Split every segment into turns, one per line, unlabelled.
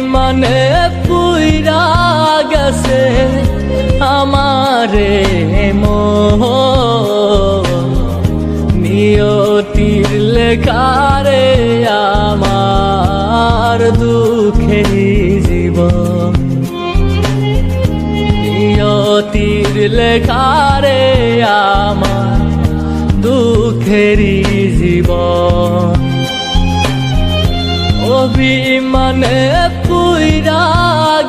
মানে পুইরা গেছে আমারে মোহ। নিয়তির লেখারে আমার দুঃখে জীবন। নিয়তির লেখারে আমার দুঃখেরই জীবন। অভিমানে পুইরা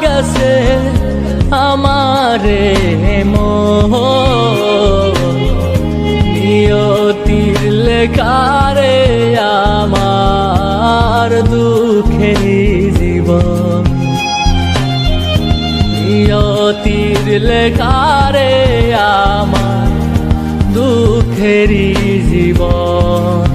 গেছে আমারে মোহ। নিয়তির লেখারে আমার দুঃখের জীবন। নিয়তির লেখারে আমার দুঃখেরই জীবন।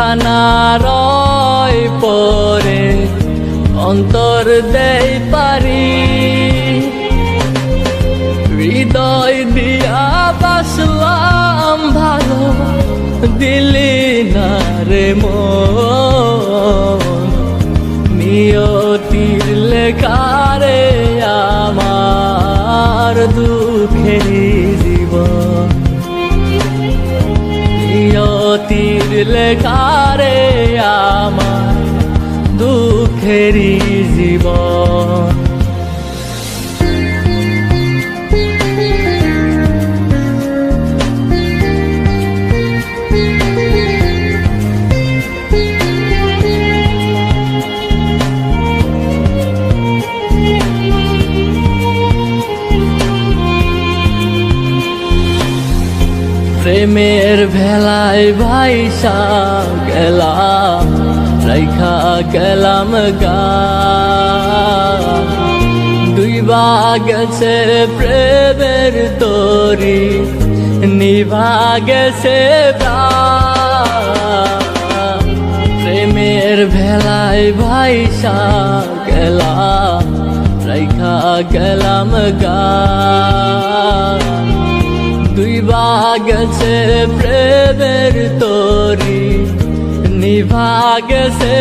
খানা রয় পরে অন্তর দেই পারি। হৃদয় দিয়া বাসলাম ভালো, দিলি না রে নিয়তির লেখারে আমার দুঃখের জীবন। নিয়তির লেখারে আমার প্রেমের ভেলায় ভাইসা গেলাম রাইখা গেলাম গা দুই গেছে প্রেমের তরি, নিভা গেছে। প্রেমের ভেলায় ভাইসা গেলাম রাইখা গেলাম গা দুই গেছে প্রেমের তরি, নিভা গেছে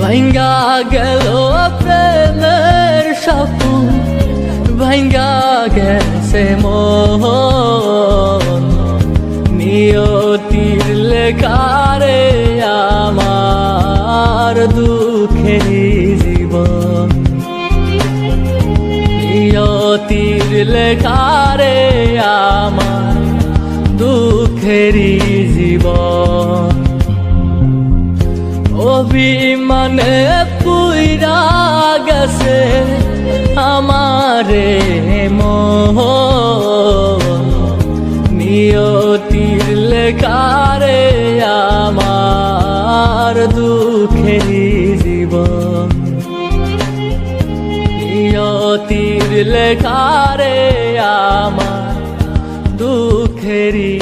ভাঙ্গা গেল প্রেমের স্বপ্ন ভাঙ্গা গেছে মোহন। নিয়তির লেখারে আমার দুঃখের জীবন। নিয়তির লেখারে আমার দুঃখেরই জীবন? অভিমানে পুইরা গেছে আমারে মোহ। নিয়তির লেখারে আমার দুঃখেরই নিয়তির লেখারে আমার দুঃখেরই